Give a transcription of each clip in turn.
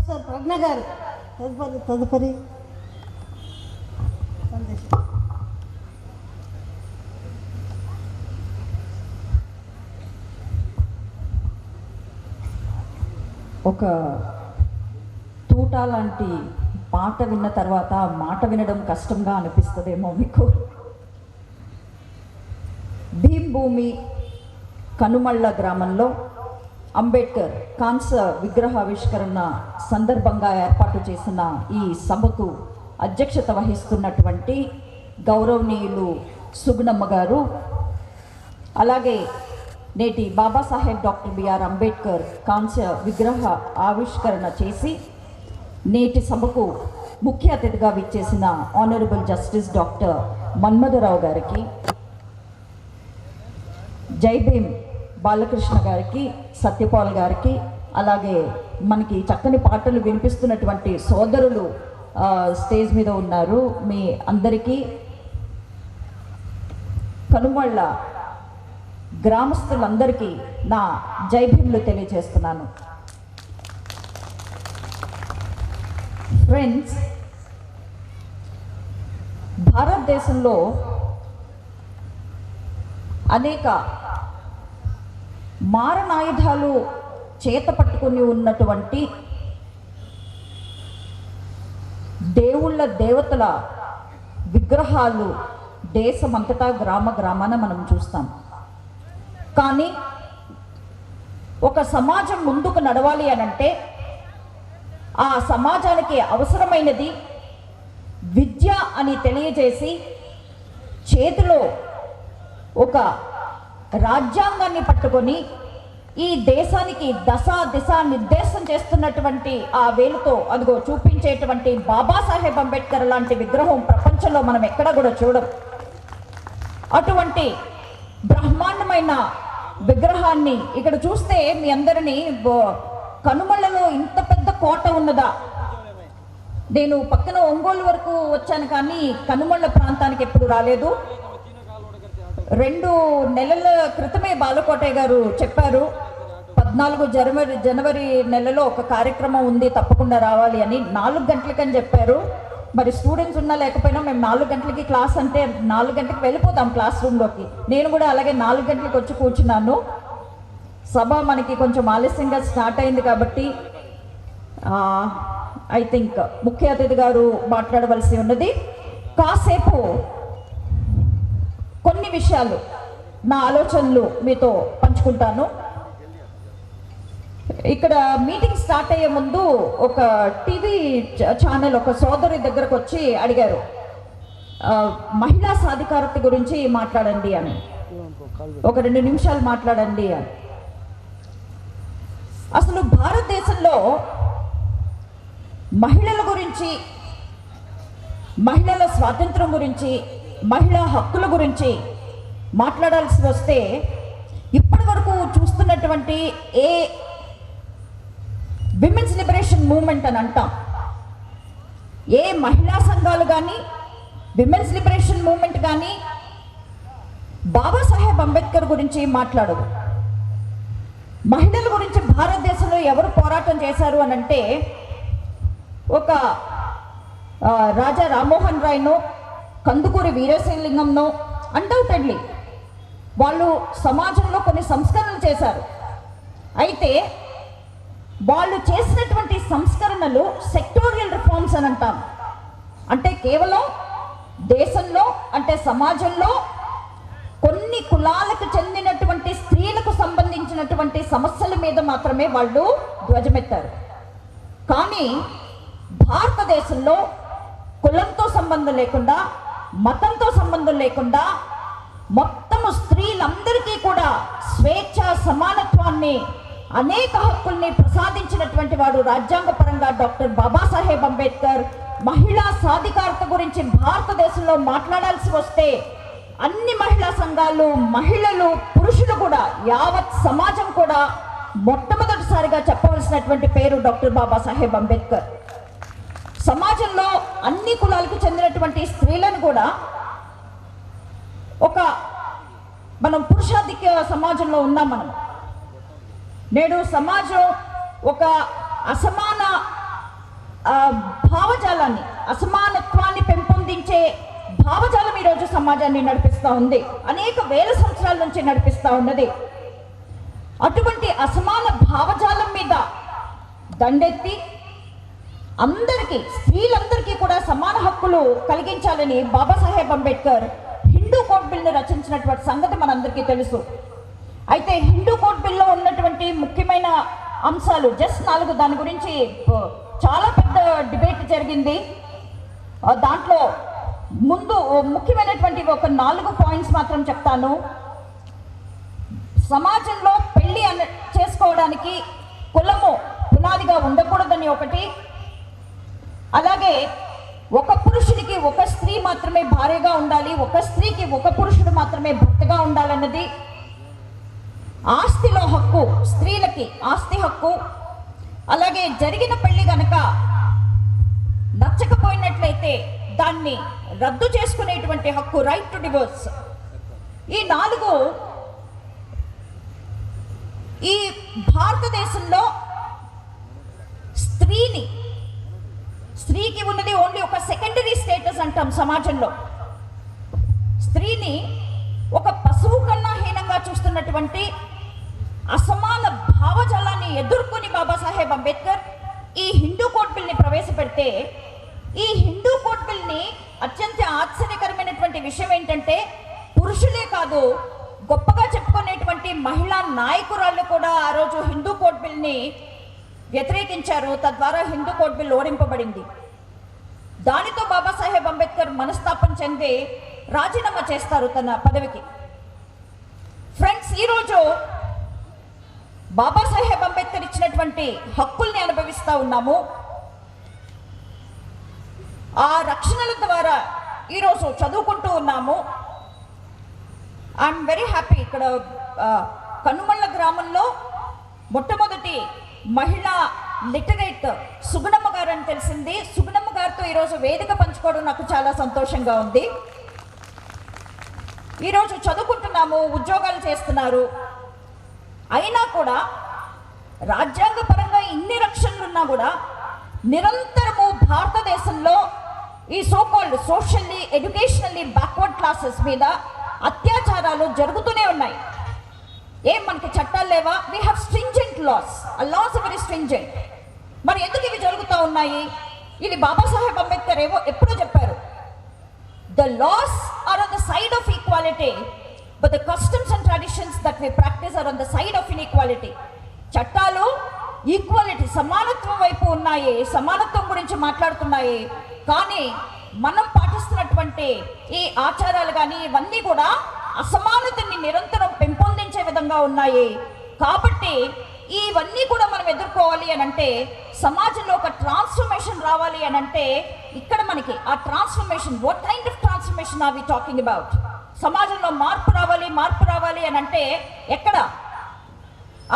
Professor ప్రజ్ఞ గారు. తదుపరి తదుపరి సందేశం. ఒక తూట లాంటి పాట విన్న తర్వాత మాట వినడం కష్టంగా అనిపిస్తుందేమో మీకు? భీమ్ భూమి కనుమళ్ళ గ్రామంలో అంబేద్కర్ కాంస విగ్రహావిష్కరణ సందర్భంగా ఏర్పాటు చేసిన ఈ సభకు అధ్యక్షత వహిస్తున్నటువంటి గౌరవనీయులు సుగుణమ్మ గారు అలాగే నేటి బాబాసాహెబ్ డాక్టర్ బిఆర్ అంబేద్కర్ కాంస్య విగ్రహ ఆవిష్కరణ చేసి నేటి సభకు ముఖ్య అతిథిగా విచ్చేసిన ఆనరబుల్ జస్టిస్ డాక్టర్ మన్మధరావు గారికి జై భీమ్. బాలకృష్ణ గారికి సత్యపాల్ గారికి అలాగే మనకి చక్కని పాటలు వినిపిస్తున్నటువంటి సోదరులు స్టేజ్ మీద ఉన్నారు. మీ అందరికీ కనుమళ్ళ గ్రామస్తులందరికీ నా జై తెలియజేస్తున్నాను. ఫ్రెండ్స్ భారతదేశంలో అనేక మారణాయుధాలు చేత పట్టుకుని ఉన్నటువంటి దేవుళ్ళ దేవతల విగ్రహాలు దేశమంతటా గ్రామ గ్రామాన మనం చూస్తాం. కానీ ఒక సమాజం ముందుకు నడవాలి అనంటే ఆ సమాజానికి అవసరమైనది విద్య అని తెలియజేసి చేతిలో ఒక రాజ్యాంగాన్ని పట్టుకొని ఈ దేశానికి దశ దిశ నిర్దేశం చేస్తున్నటువంటి ఆ వేలుతో అదిగో చూపించేటువంటి బాబాసాహెబ్ అంబేద్కర్ లాంటి విగ్రహం ప్రపంచంలో మనం ఎక్కడ కూడా చూడం అటువంటి బ్రహ్మాండమైన విగ్రహాన్ని ఇక్కడ చూస్తే మీ అందరినీ బో- కనుమలలో ఇంత పెద్ద కోట ఉన్నదా? నేను పక్కన ఒంగోలు వరకు వచ్చాను కానీ కనుమళ్ళ ప్రాంతానికి ఎప్పుడు రాలేదు. రెండు నెలల క్రితమే బాలకోటయ్య గారు చెప్పారు పద్నాలుగు జనవరి జనవరి నెలలో ఒక కార్యక్రమం ఉంది తప్పకుండా రావాలి అని నాలుగు గంటలకని చెప్పారు. మరి స్టూడెంట్స్ ఉన్నా లేకపోయినా మేము నాలుగు గంటలకి క్లాస్ అంటే నాలుగు గంటలకు వెళ్ళిపోతాం క్లాస్ రూమ్లోకి. నేను కూడా అలాగే నాలుగు గంటలకు వచ్చి కూర్చున్నాను. సభ మనకి కొంచెం ఆలస్యంగా స్టార్ట్ అయింది కాబట్టి ఐ థింక్ ముఖ్య అతిథి గారు మాట్లాడవలసి ఉన్నది. కాసేపు కొన్ని విషయాలు నా ఆలోచనలు మీతో పంచుకుంటాను. ఇక్కడ మీటింగ్ స్టార్ట్ అయ్యే ముందు ఒక టీవీ ఛానల్ ఒక సోదరి దగ్గరకు వచ్చి అడిగారు. మహిళా సాధికారత గురించి మాట్లాడండి అని. ఒక రెండు నిమిషాలు మాట్లాడండి అని. అసలు భారతదేశంలో మహిళల గురించి మహిళల స్వాతంత్రం గురించి మహిళా హక్కుల గురించి మాట్లాడాల్సి వస్తే ఇప్పటి వరకు చూస్తున్నటువంటి ఏ విమెన్స్ లిబరేషన్ మూమెంట్ అని అంటాం. ఏ మహిళా సంఘాలు కానీ విమెన్స్ లిబరేషన్ మూమెంట్ కానీ బాబాసాహెబ్ అంబేద్కర్ గురించి మాట్లాడదు. మహిళల గురించి భారతదేశంలో ఎవరు పోరాటం చేశారు అని అంటే ఒక రాజా రామ్మోహన్ రాయ్నో కందుకూరి వీరేశలింగంనో అండౌటెడ్లీ వాళ్ళు సమాజంలో కొన్ని సంస్కరణలు చేశారు. అయితే వాళ్ళు చేసినటువంటి సంస్కరణలు సెక్టోరియల్ రిఫార్మ్స్ అని అంటాం. అంటే కేవలం దేశంలో అంటే సమాజంలో కొన్ని కులాలకు చెందినటువంటి స్త్రీలకు సంబంధించినటువంటి సమస్యల మీద మాత్రమే వాళ్ళు ధ్వజమెత్తారు. కానీ భారతదేశంలో కులంతో సంబంధం లేకుండా మతంతో సంబంధం లేకుండా మొత్తము స్త్రీలందరికీ కూడా స్వేచ్ఛ సమానత్వాన్ని అనేక హక్కుల్ని ప్రసాదించినటువంటి వాడు రాజ్యాంగపరంగా డాక్టర్ బాబాసాహెబ్ అంబేద్కర్. మహిళా సాధికారత గురించి భారతదేశంలో మాట్లాడాల్సి వస్తే అన్ని మహిళా సంఘాలు మహిళలు పురుషులు కూడా యావత్ సమాజం కూడా మొట్టమొదటిసారిగా చెప్పవలసినటువంటి పేరు డాక్టర్ బాబాసాహెబ్ అంబేద్కర్. సమాజంలో అన్ని కులాలకు చెందినటువంటి స్త్రీలను కూడా ఒక మనం పురుషాధిక్య సమాజంలో ఉన్నాం మనం. నేడు సమాజం ఒక అసమాన భావజాలాన్ని అసమానత్వాన్ని పెంపొందించే భావజాలం ఈరోజు సమాజాన్ని నడిపిస్తూ ఉంది. అనేక వేల సంవత్సరాల నుంచి నడిపిస్తూ ఉన్నది. అటువంటి అసమాన భావజాలం మీద దండెత్తి అందరికీ స్త్రీలందరికీ కూడా సమాన హక్కులు కలిగించాలని బాబాసాహెబ్ అంబేద్కర్ కోడ్ బిల్ని రచించినటువంటి సంగతి మనందరికీ తెలుసు. అయితే హిందూ కోడ్ బిల్లో ఉన్నటువంటి ముఖ్యమైన అంశాలు జస్ట్ నాలుగు దాని గురించి చాలా పెద్ద డిబేట్ జరిగింది. దాంట్లో ముందు ముఖ్యమైనటువంటి ఒక నాలుగు పాయింట్స్ మాత్రం చెప్తాను. సమాజంలో పెళ్ళి అన్న చేసుకోవడానికి కులము పునాదిగా ఉండకూడదని ఒకటి. అలాగే ఒక పురుషుడికి ఒక స్త్రీ మాత్రమే భార్యగా ఉండాలి ఒక స్త్రీకి ఒక పురుషుడు మాత్రమే భర్తగా ఉండాలన్నది ఆస్తిలో హక్కు స్త్రీలకి ఆస్తి హక్కు. అలాగే జరిగిన పెళ్ళి గనక నచ్చకపోయినట్లయితే దాన్ని రద్దు చేసుకునేటువంటి హక్కు రైట్ టు డివోర్స్ ఈ నాలుగు ఈ భారతదేశంలో స్త్రీని స్త్రీకి ఉన్నది ఓన్లీ ఒక సెకండరీ స్టేటస్ అంటాం సమాజంలో. స్త్రీని ఒక పశువు కన్నా హీనంగా చూస్తున్నటువంటి అసమాన భావజాలాన్ని ఎదుర్కొని బాబాసాహెబ్ అంబేద్కర్ ఈ హిందూ కోడ్ బిల్ని ప్రవేశపెడితే ఈ హిందూ కోడ్ బిల్ని అత్యంత ఆశ్చర్యకరమైనటువంటి విషయం ఏంటంటే పురుషులే కాదు గొప్పగా చెప్పుకునేటువంటి మహిళా నాయకురాళ్ళు కూడా ఆ రోజు హిందూ కోడ్ బిల్ని వ్యతిరేకించారు. తద్వారా హిందూ కోడ్ బిల్ ఓడింపబడింది. దానితో బాబాసాహెబ్ అంబేద్కర్ మనస్తాపం చెంది రాజీనామా చేస్తారు తన పదవికి. ఫ్రెండ్స్ ఈరోజు బాబాసాహెబ్ అంబేద్కర్ ఇచ్చినటువంటి హక్కుల్ని అనుభవిస్తూ ఉన్నాము. ఆ రక్షణల ద్వారా ఈరోజు చదువుకుంటూ ఉన్నాము. ఐఎమ్ వెరీ హ్యాపీ ఇక్కడ కనుమళ్ళ గ్రామంలో మొట్టమొదటి మహిళా లిటరేట్ సుగుణమ్మ గారు అని తెలిసింది. సుగుణమ్మ గారితో ఈరోజు వేదిక పంచుకోవడం నాకు చాలా సంతోషంగా ఉంది. ఈరోజు చదువుకుంటున్నాము ఉద్యోగాలు చేస్తున్నారు. అయినా కూడా రాజ్యాంగపరంగా ఇన్ని రక్షణలు ఉన్నా కూడా నిరంతరము భారతదేశంలో ఈ so called socially educationally backward classes మీద అత్యాచారాలు జరుగుతూనే ఉన్నాయి. ఏం మనకి చట్టాలు లేవా? వీ హ్యావ్ స్ట్రింజెంట్ లాస్ ఆ లాస్ వెరీ స్ట్రింజెంట్ మరి ఎందుకు ఇవి జరుగుతూ ఉన్నాయి? ఇది బాబాసాహెబ్ అంబేద్కర్ ఏవో ఎప్పుడో చెప్పారు. The laws are on the side of equality but the customs and traditions that we practice are on the side of inequality చట్టాలు ఈక్వాలిటీ సమానత్వం వైపు ఉన్నాయి సమానత్వం గురించి మాట్లాడుతున్నాయి. కానీ మనం పాటిస్తున్నటువంటి ఈ ఆచారాలు కానీ ఇవన్నీ కూడా అసమానతని నిరంతరం పెంపొందించే విధంగా ఉన్నాయి. కాబట్టి ఇవన్నీ కూడా మనం ఎదుర్కోవాలి అని అంటే సమాజంలో ఒక ట్రాన్స్ఫర్మేషన్ రావాలి అని అంటే ఇక్కడ మనకి ఆ transformation what kind of transformation are we talking about సమాజంలో మార్పు రావాలి మార్పు రావాలి అని అంటే ఎక్కడ?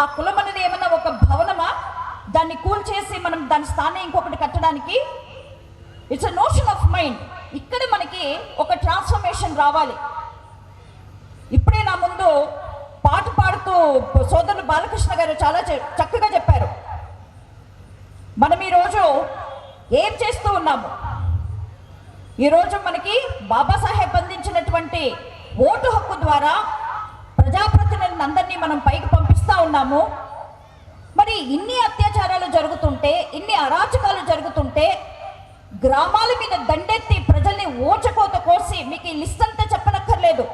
ఆ కులం అనేది ఏమన్నా ఒక భవనమా? దాన్ని కూల్చేసి మనం దాని స్థానం ఇంకొకటి కట్టడానికి? It's a notion of mind ఇక్కడ మనకి ఒక ట్రాన్స్ఫర్మేషన్ రావాలి. ఇప్పుడే నా ముందు సోదరులు బాలకృష్ణ గారు చాలా చక్కగా చెప్పారు. మనం ఈరోజు ఏం చేస్తూ ఉన్నాము? ఈరోజు మనకి బాబాసాహెబ్ అందించినటువంటి ఓటు హక్కు ద్వారా ప్రజాప్రతినిధులను అందరినీ మనం పైకి పంపిస్తా ఉన్నాము. మరి ఇన్ని అత్యాచారాలు జరుగుతుంటే ఇన్ని అరాచకాలు జరుగుతుంటే గ్రామాల మీద దండెత్తి ప్రజల్ని ఓచకోత కోసి మీకు ఈ లిస్ట్ అంతా చెప్పనక్కర్లేదు.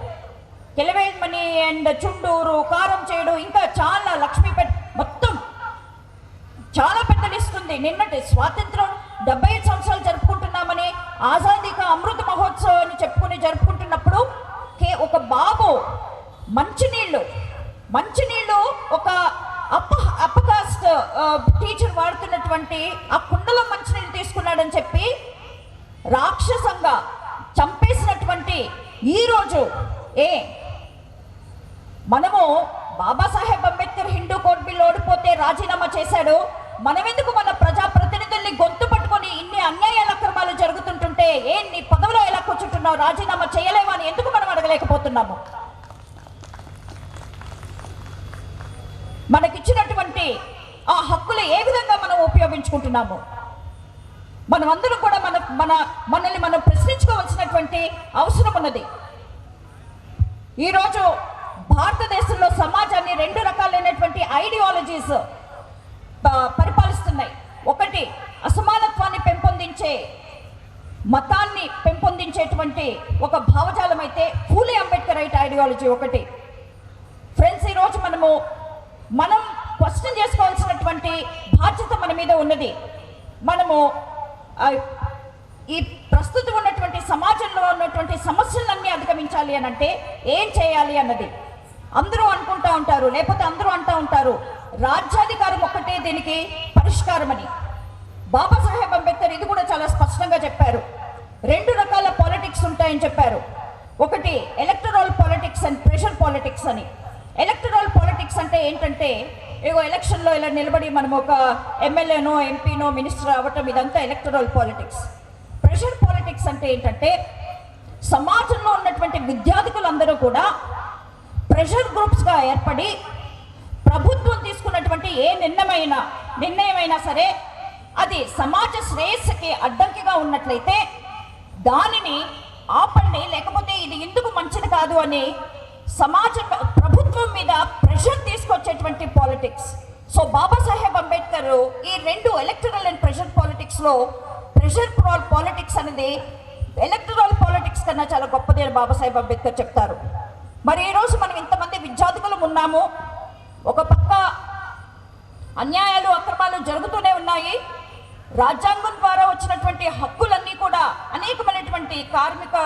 కెలవేల్మని అండ్ చుండూరు కారం చేడు ఇంకా చాలా లక్ష్మీపేట మొత్తం చాలా పెద్ద లిస్ట్ ఉంది నిన్నటి స్వాతంత్రం డెబ్బై ఐదు సంవత్సరాలు జరుపుకుంటున్నామని ఆజాదీ అమృత మహోత్సవాన్ని అని చెప్పుకుని జరుపుకుంటున్నప్పుడు కే ఒక బాబు మంచినీళ్ళు మంచినీళ్ళు ఒక అప్ప అప్పకాస్ట్ టీచర్ వాడుతున్నటువంటి ఆ కుండలో మంచినీళ్ళు తీసుకున్నాడని చెప్పి రాక్షసంగా చంపేసినటువంటి ఈ రోజు ఏ మనము బాబాసాహెబ్ అంబేద్కర్ హిందూ కోడ్ బిల్ ఓడిపోతే రాజీనామా చేశాడు మనమెందుకు మన ప్రజా ప్రతినిధుల్ని గొంతు పట్టుకొని ఇన్ని అన్యాయాల అక్రమాలు జరుగుతుంటుంటే ఏ నీ పదవిలో ఎలా కూర్చుంటున్నావు రాజీనామా చేయలేవా అని ఎందుకు మనం అడగలేకపోతున్నాము మనకిచ్చినటువంటి ఆ హక్కులు ఏ విధంగా మనం అందరూ మనమందరం కూడా మన మన మనల్ని మనం ప్రశ్నించుకోవాల్సినటువంటి అవసరం ఉన్నది. ఈరోజు భారతదేశంలో సమాజాన్ని రెండు రకాలైనటువంటి ఐడియాలజీస్ పరిపాలిస్తున్నాయి. ఒకటి అసమానత్వాన్ని పెంపొందించే మతాన్ని పెంపొందించేటువంటి ఒక భావజాలం అయితే ఫూలే అంబేద్కర్ రైట్ ఐడియాలజీ ఒకటి. ఫ్రెండ్స్ ఈరోజు మనము మనం క్వశ్చన్ చేసుకోవాల్సినటువంటి బాధ్యత మన మీద ఉన్నది. మనము ఈ ప్రస్తుతం ఉన్నటువంటి సమాజంలో ఉన్నటువంటి సమస్యలన్నీ అధిగమించాలి అని అంటే ఏం చేయాలి అన్నది. అందరూ అనుకుంటా ఉంటారు లేకపోతే అందరూ అంటూ ఉంటారు రాజ్యాధికారం ఒక్కటే దీనికి పరిష్కారం అని బాబాసాహెబ్ అంబేద్కర్ ఇది కూడా చాలా స్పష్టంగా చెప్పారు. రెండు రకాల పాలిటిక్స్ ఉంటాయని చెప్పారు. ఒకటి electoral politics and pressure politics అని. ఎలక్టరల్ పాలిటిక్స్ అంటే ఏంటంటే ఏగో ఎలక్షన్లో ఇలా నిలబడి మనం ఒక ఎమ్మెల్యేనో ఎంపీనో మినిస్టర్ అవ్వటం ఇదంతా ఎలక్టరల్ పాలిటిక్స్ ప్రెషర్ పాలిటిక్స్ అంటే ఏంటంటే సమాజంలో ఉన్నటువంటి విద్యార్థికులందరూ కూడా ప్రెషర్ గ్రూప్స్గా ఏర్పడి ప్రభుత్వం తీసుకున్నటువంటి ఏ నిర్ణయమైనా నిర్ణయమైనా సరే అది సమాజ శ్రేయస్సుకి అడ్డంకిగా ఉన్నట్లయితే దానిని ఆపండి లేకపోతే ఇది ఎందుకు మంచిది కాదు అని సమాజ ప్రభుత్వం మీద ప్రెషర్ తీసుకొచ్చేటువంటి పాలిటిక్స్. సో బాబాసాహెబ్ అంబేద్కర్ ఈ రెండు ఎలక్టరల్ అండ్ ప్రెషర్ పాలిటిక్స్లో ప్రెషర్ పాలిటిక్స్ అనేది ఎలక్టరల్ పాలిటిక్స్ కన్నా చాలా గొప్పది అని బాబాసాహెబ్ అంబేద్కర్ చెప్తారు. మరి ఈ రోజు మనం ఇంతమంది విద్యార్థులు ఉన్నాము. ఒక పక్క అన్యాయాలు అక్రమాలు జరుగుతూనే ఉన్నాయి. రాజ్యాంగం ద్వారా వచ్చినటువంటి హక్కులన్నీ కూడా అనేకమైనటువంటి కార్మిక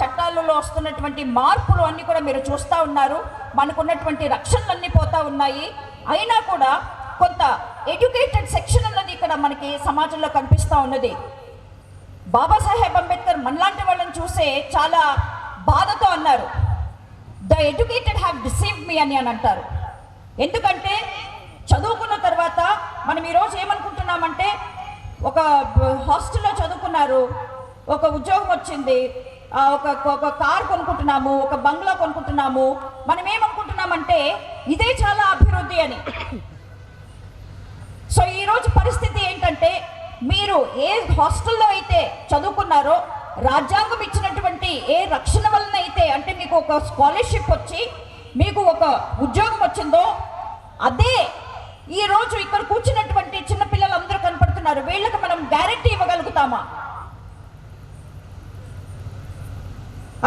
చట్టాలలో వస్తున్నటువంటి మార్పులు అన్నీ కూడా మీరు చూస్తూ ఉన్నారు. మనకున్నటువంటి రక్షణలన్నీ పోతా ఉన్నాయి. అయినా కూడా కొంత ఎడ్యుకేటెడ్ సెక్షన్ అన్నది ఇక్కడ మనకి సమాజంలో కనిపిస్తూ ఉన్నది. బాబాసాహెబ్ అంబేద్కర్ మనలాంటి వాళ్ళని చూసే చాలా బాధతో అన్నారు. The educated have deceive me అని అని అంటారు. ఎందుకంటే చదువుకున్న తర్వాత మనం ఈరోజు ఏమనుకుంటున్నామంటే ఒక హాస్టల్లో చదువుకున్నారు. ఒక ఉద్యోగం వచ్చింది. ఒక ఒక కార్ కొనుక్కుంటున్నాము ఒక బంగ్లా కొనుక్కుంటున్నాము. మనం ఏమనుకుంటున్నామంటే ఇదే చాలా అభివృద్ధి అని. సో ఈరోజు పరిస్థితి ఏంటంటే మీరు ఏ హాస్టల్లో అయితే చదువుకున్నారో రాజ్యాంగం ఇచ్చినటువంటి ఏ రక్షణ వలన అయితే అంటే మీకు ఒక స్కాలర్షిప్ వచ్చి మీకు ఒక ఉద్యోగం వచ్చిందో అదే ఈ రోజు ఇక్కడ కూర్చున్నటువంటి చిన్న పిల్లలందరూ కనపడుతున్నారు వీళ్ళకి మనం గ్యారెంటీ ఇవ్వగలుగుతామా?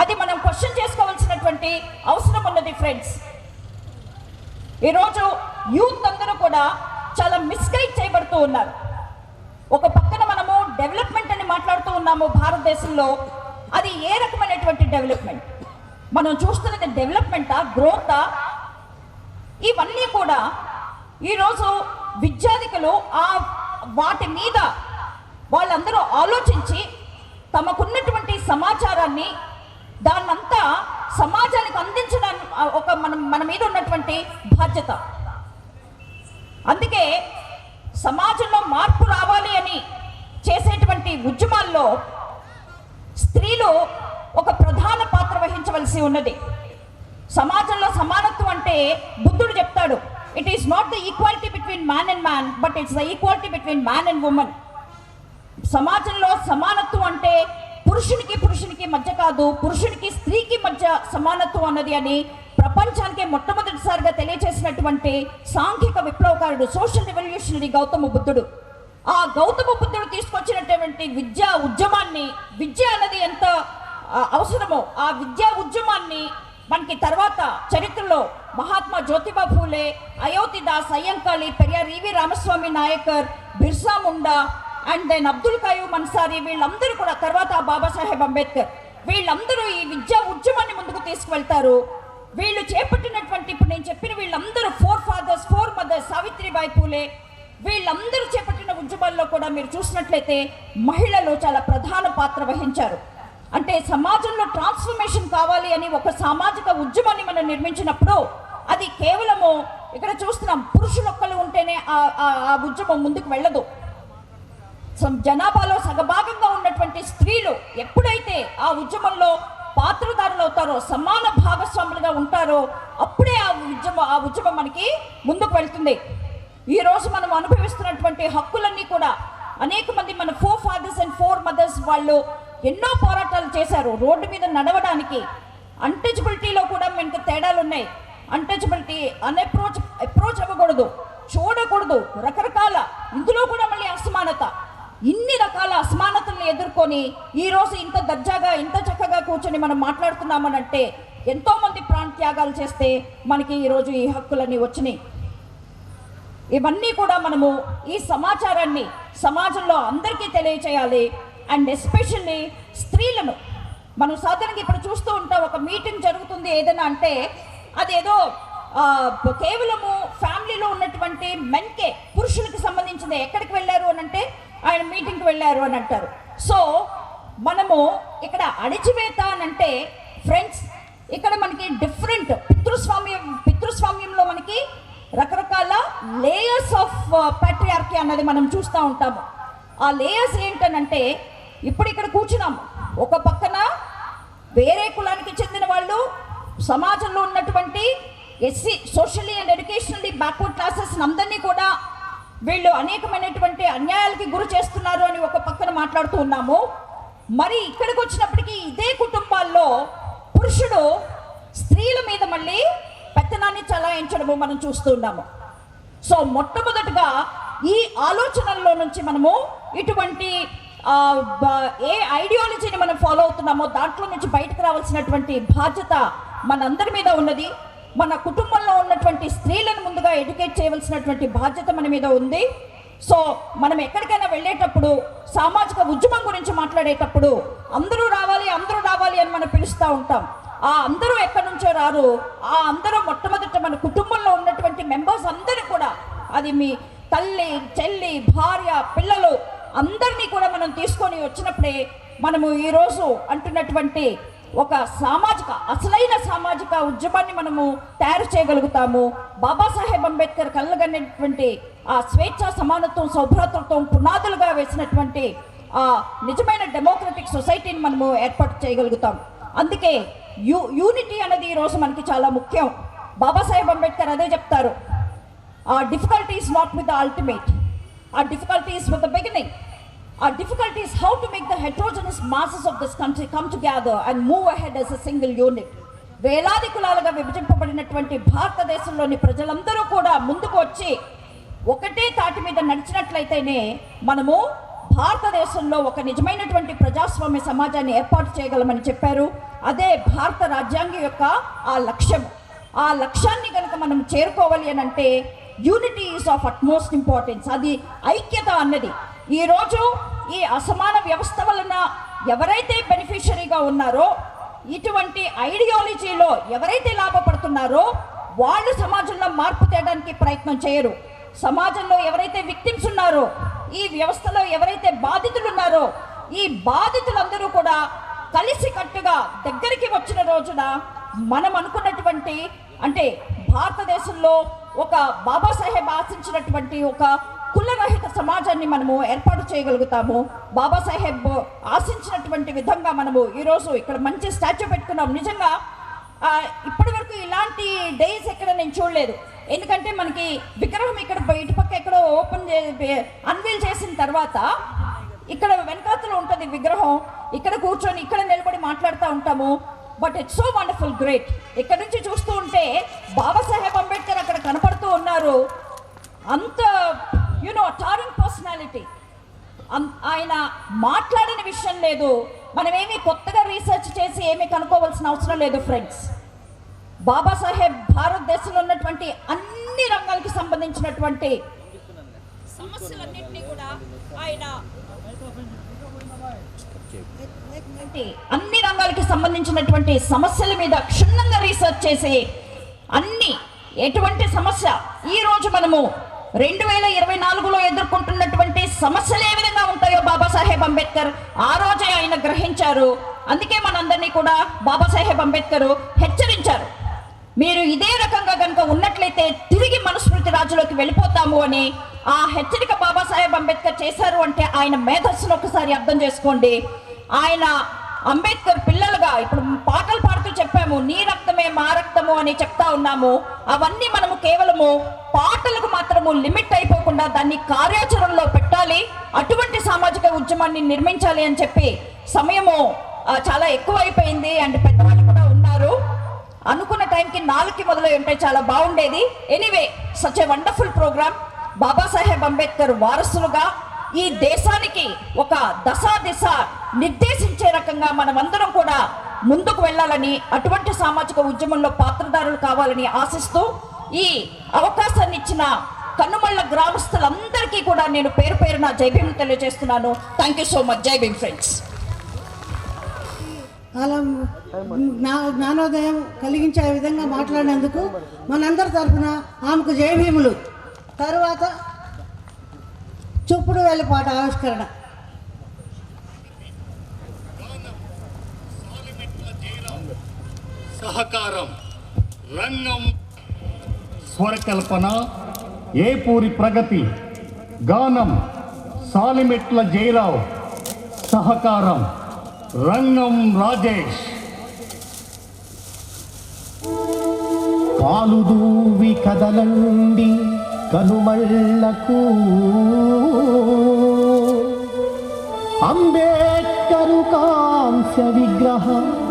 అది మనం క్వశ్చన్ చేసుకోవాల్సినటువంటి అవసరం ఉన్నది ఫ్రెండ్స్ ఈరోజు యూత్ అందరూ కూడా చాలా మిస్గైడ్ చేయబడుతూ ఉన్నారు. ఒక పక్కన మనము డెవలప్మెంట్ అని మాట్లాడుతూ ఉన్నాము భారతదేశంలో. అది ఏ రకమైనటువంటి డెవలప్మెంట్ మనం చూస్తున్నది డెవలప్మెంటా గ్రోతా ఇవన్నీ కూడా ఈరోజు విద్యాధికులు ఆ వాటి మీద వాళ్ళందరూ ఆలోచించి తమకున్నటువంటి సమాచారాన్ని దాన్నంతా సమాజానికి అందించడానికి ఒక మనం మన మీద ఉన్నటువంటి బాధ్యత. అందుకే సమాజంలో మార్పు రావాలి అని చేసేటువంటి ఉద్యమాల్లో స్త్రీలు ఒక ప్రధాన పాత్ర వహించవలసి ఉన్నది. సమాజంలో సమానత్వం అంటే బుద్ధుడు చెప్తాడు. It is not the equality between man and man but it's the equality between man and women సమాజంలో సమానత్వం అంటే పురుషునికి పురుషునికి మధ్య కాదు పురుషునికి స్త్రీకి మధ్య సమానత్వం అన్నది అని ప్రపంచానికి మొట్టమొదటిసారిగా తెలియజేసినటువంటి సాంఘిక విప్లవకారుడు సోషల్ రెవల్యూషనరీ గౌతమ బుద్ధుడు. ఆ గౌతమ బుద్ధుడు తీసుకొచ్చినటువంటి విద్యా ఉద్యమాన్ని విద్య అన్నది ఎంత అవసరమో ఆ విద్యా ఉద్యమాన్ని మనకి తర్వాత చరిత్రలో మహాత్మా జ్యోతిబా ఫూలే అయోధ్యదాస్ అయ్యంకాళి పెరియార్ ఈవి రామస్వామి నాయకర్ బిర్సా ముండా అండ్ దెన్ అబ్దుల్ కయూమ్ అన్సారీ వీళ్ళందరూ కూడా తర్వాత బాబాసాహెబ్ అంబేద్కర్. వీళ్ళందరూ ఈ విద్యా ఉద్యమాన్ని ముందుకు తీసుకువెళ్తారు. వీళ్ళు చేపట్టినటువంటి ఇప్పుడు నేను చెప్పిన వీళ్ళందరూ four fathers four mothers Savitribai Phule వీళ్ళందరూ చేపట్టిన ఉద్యమాల్లో కూడా మీరు చూసినట్లయితే మహిళలు చాలా ప్రధాన పాత్ర వహించారు. అంటే సమాజంలో ట్రాన్స్ఫర్మేషన్ కావాలి అని ఒక సామాజిక ఉద్యమాన్ని మనం నిర్మించినప్పుడు అది కేవలము ఇక్కడ చూస్తున్నాం పురుషులొక్కలు ఉంటేనే ఆ- ఆ- ఉద్యమం ముందుకు వెళ్ళదు. జనాభాలో సగభాగంగా ఉన్నటువంటి స్త్రీలు ఎప్పుడైతే ఆ ఉద్యమంలో పాత్రదారులు అవుతారో సమాన భాగస్వాములుగా ఉంటారో అప్పుడే ఆ ఉద్యమం ఆ ఉద్యమం మనకి ముందుకు వెళ్తుంది. ఈ రోజు మనం అనుభవిస్తున్నటువంటి హక్కులన్నీ కూడా అనేక మంది మన four fathers and four mothers వాళ్ళు ఎన్నో పోరాటాలు చేశారు. రోడ్డు మీద నడవడానికి అన్టచబిలిటీలో కూడా మనకి తేడాలు ఉన్నాయి. అన్టచబిలిటీ అన్అప్రోచ్ అప్రోచ్ అవ్వకూడదు. చూడకూడదు. రకరకాల ఇందులో కూడా మళ్ళీ అసమానత. ఇన్ని రకాల అసమానతల్ని ఎదుర్కొని ఈరోజు ఇంత దర్జాగా ఇంత చక్కగా కూర్చొని మనం మాట్లాడుతున్నామనంటే ఎంతోమంది ప్రాణత్యాగాలు ప్రాణ త్యాగాలు చేస్తే మనకి ఈరోజు ఈ హక్కులన్నీ వచ్చినాయి. ఇవన్నీ కూడా మనము ఈ సమాచారాన్ని సమాజంలో అందరికీ తెలియచేయాలి. అండ్ ఎస్పెషల్లీ స్త్రీలను. మనం సాధారణంగా ఇప్పుడు చూస్తూ ఉంటాం ఒక మీటింగ్ జరుగుతుంది ఏదైనా అంటే అదేదో కేవలము ఫ్యామిలీలో ఉన్నటువంటి మెన్కే పురుషులకు సంబంధించింది. ఎక్కడికి వెళ్ళారు అని అంటే ఆయన మీటింగ్కి వెళ్ళారు అని అంటారు. సో మనము ఇక్కడ అణిచివేత అని అంటే ఫ్రెండ్స్ ఇక్కడ మనకి డిఫరెంట్ పితృస్వామ్యం పితృస్వామ్యంలో మనకి రకరకాల లేయర్స్ ఆఫ్ పాట్రియార్కీ అన్నది మనం చూస్తూ ఉంటాము. ఆ లేయర్స్ ఏంటనంటే ఇప్పుడు ఇక్కడ కూర్చున్నాము ఒక పక్కన వేరే కులానికి చెందిన వాళ్ళు సమాజంలో ఉన్నటువంటి SC socially and educationally backward classes అందరినీ కూడా వీళ్ళు అనేకమైనటువంటి అన్యాయాలకి గురి చేస్తున్నారు అని ఒక పక్కన మాట్లాడుతూ ఉన్నాము. మరి ఇక్కడికి వచ్చినప్పటికీ ఇదే కుటుంబాల్లో పురుషుడు స్త్రీల మీద మళ్ళీ పెత్తనాన్ని చలాయించడము మనం చూస్తూ ఉన్నాము. సో మొట్టమొదటిగా ఈ ఆలోచనల్లో నుంచి మనము ఇటువంటి ఏ ఐడియాలజీని మనం ఫాలో అవుతున్నామో దాంట్లో నుంచి బయటకు రావాల్సినటువంటి బాధ్యత మనందరి మీద ఉన్నది. మన కుటుంబంలో ఉన్నటువంటి స్త్రీలను ముందుగా ఎడ్యుకేట్ చేయవలసినటువంటి బాధ్యత మన మీద ఉంది. సో మనం ఎక్కడికైనా వెళ్ళేటప్పుడు సామాజిక ఉద్యమం గురించి మాట్లాడేటప్పుడు అందరూ రావాలి అందరూ రావాలి అని మనం పిలుస్తూ ఉంటాం. ఆ అందరూ ఎక్కడి నుంచో రారు. ఆ అందరూ మొట్టమొదట మన కుటుంబంలో ఉన్నటువంటి మెంబర్స్ అందరూ కూడా అది మీ తల్లి చెల్లి భార్య పిల్లలు అందరినీ కూడా మనం తీసుకొని వచ్చినప్పుడే మనము ఈరోజు అంటున్నటువంటి ఒక సామాజిక అసలైన సామాజిక ఉద్యమాన్ని మనము తయారు చేయగలుగుతాము. బాబాసాహెబ్ అంబేద్కర్ కళ్ళగన్నటువంటి ఆ స్వేచ్ఛ సమానత్వం సౌభ్రాతృత్వం పునాదులుగా వేసినటువంటి ఆ నిజమైన డెమోక్రటిక్ సొసైటీని మనము ఏర్పాటు చేయగలుగుతాం. అందుకే యూ యూనిటీ అనేది ఈరోజు మనకి చాలా ముఖ్యం. బాబాసాహెబ్ అంబేద్కర్ అదే చెప్తారు. ఆ difficulty is not with the ultimate ఆ difficulty is with the beginning ఆ difficulty is how to make the heterogeneous masses of this country come together and move ahead as a single unit. వేలాది కులాలుగా విభజింపబడినటువంటి భారతదేశంలోని ప్రజలందరూ కూడా ముందుకు వచ్చి ఒకటే తాటి మీద నడిచినట్లయితేనే మనము భారతదేశంలో ఒక నిజమైనటువంటి ప్రజాస్వామ్య సమాజాన్ని ఏర్పాటు చేయగలమని చెప్పారు. అదే భారత రాజ్యాంగం యొక్క ఆ లక్ష్యం. ఆ లక్ష్యాన్ని కనుక మనం చేరుకోవాలి అని అంటే unity is of utmost importance అది ఐక్యత అన్నది. ఈరోజు ఈ అసమాన వ్యవస్థ వలన ఎవరైతే బెనిఫిషరీగా ఉన్నారో ఇటువంటి ఐడియాలజీలో ఎవరైతే లాభపడుతున్నారో వాళ్ళు సమాజంలో మార్పు తేయడానికి ప్రయత్నం చేయరు. సమాజంలో ఎవరైతే విక్టిమ్స్ ఉన్నారో ఈ వ్యవస్థలో ఎవరైతే బాధితులు ఉన్నారో ఈ బాధితులందరూ కూడా కలిసి కట్టుగా దగ్గరికి వచ్చిన రోజున మనం అనుకున్నటువంటి అంటే భారతదేశంలో ఒక బాబాసాహెబ్ ఆశించినటువంటి ఒక కులరహిత సమాజాన్ని మనము ఏర్పాటు చేయగలుగుతాము. బాబాసాహెబ్ ఆశించినటువంటి విధంగా మనము ఈరోజు ఇక్కడ మంచి స్టాచ్యూ పెట్టుకున్నాం. నిజంగా ఇప్పటి వరకు ఇలాంటి డేస్ ఎక్కడ నేను చూడలేదు. ఎందుకంటే మనకి విగ్రహం ఇక్కడ ఇటు పక్క ఎక్కడో ఓపెన్ అన్వీల్ చేసిన తర్వాత ఇక్కడ వెనకాతలో ఉంటుంది విగ్రహం. ఇక్కడ కూర్చొని ఇక్కడ నిలబడి మాట్లాడుతూ ఉంటాము. But it's so wonderful great ఇక్కడ నుంచి చూస్తూ ఉంటే బాబాసాహెబ్ అంబేద్కర్ అక్కడ కనపడుతూ ఉన్నారు. అంత యునో టారింగ్ పర్సనాలిటీ ఆయన మాట్లాడిన విషయం లేదు. మనమేమి కొత్తగా రీసెర్చ్ చేసి ఏమీ కనుక్కోవాల్సిన అవసరం లేదు ఫ్రెండ్స్ బాబాసాహెబ్ భారతదేశంలో ఉన్నటువంటి అన్ని రంగాలకి సంబంధించినటువంటి సమస్యలన్నింటినీ కూడా ఆయన అన్ని రంగాలకి సంబంధించినటువంటి సమస్యల మీద క్షుణ్ణంగా రీసెర్చ్ చేసి అన్ని ఎటువంటి సమస్య ఈ రోజు మనము రెండు వేల ఇరవై నాలుగులో ఎదుర్కొంటున్నటువంటి సమస్యలు ఏ విధంగా ఉంటాయో బాబాసాహెబ్ అంబేద్కర్ ఆ రోజే ఆయన గ్రహించారు. అందుకే మనందరినీ కూడా బాబాసాహెబ్ అంబేద్కర్ హెచ్చరించారు. మీరు ఇదే రకంగా కనుక ఉన్నట్లయితే తిరిగి మనుస్మృతి రాజులోకి వెళ్ళిపోతాము అని ఆ హెచ్చరిక బాబాసాహెబ్ అంబేద్కర్ చేశారు అంటే ఆయన మేధస్సును ఒకసారి అర్థం చేసుకోండి. ఆయన అంబేద్కర్ పిల్లలుగా ఇప్పుడు పాటలు పాడుతూ చెప్పాము నీ రక్తమే మా రక్తము అని చెప్తా ఉన్నాము. అవన్నీ మనము కేవలము పాటలకు మాత్రము లిమిట్ అయిపోకుండా దాన్ని కార్యాచరణలో పెట్టాలి అటువంటి సామాజిక ఉద్యమాన్ని నిర్మించాలి అని చెప్పి సమయము చాలా ఎక్కువ అయిపోయింది అండ్ పెద్దవాళ్ళు కూడా ఉన్నారు. అనుకున్న టైంకి నాలుగుకి మొదలై ఉంటే చాలా బాగుండేది. Anyway such a wonderful programme Babasaheb Ambedkar వారసులుగా ఈ దేశానికి ఒక దశ దిశ నిర్దేశించే రకంగా మనమందరం కూడా ముందుకు వెళ్ళాలని అటువంటి సామాజిక ఉద్యమంలో పాత్రదారులు కావాలని ఆశిస్తూ ఈ అవకాశాన్ని ఇచ్చిన కనుమళ్ళ గ్రామస్తులందరికీ కూడా నేను పేరు పేరున జై తెలియజేస్తున్నాను. థ్యాంక్ యూ సో మచ్ జై ఫ్రెండ్స్ అలా జ్ఞానోదయం కలిగించే విధంగా మాట్లాడినందుకు మనందరి తరఫున ఆమెకు జయభీములు తరువాత చూపుడు వేలపాట ఆవిష్కరణ. సహకారం రంగం స్వరకల్పన ఏపూరి ప్రగతి గానం సాలిమెట్ల జయరావు సహకారం రంగం రాజేష్. పాలుదూవి కదలండి కనుమళ్ళకు. అంబేద్కరు కాంస్య విగ్రహం.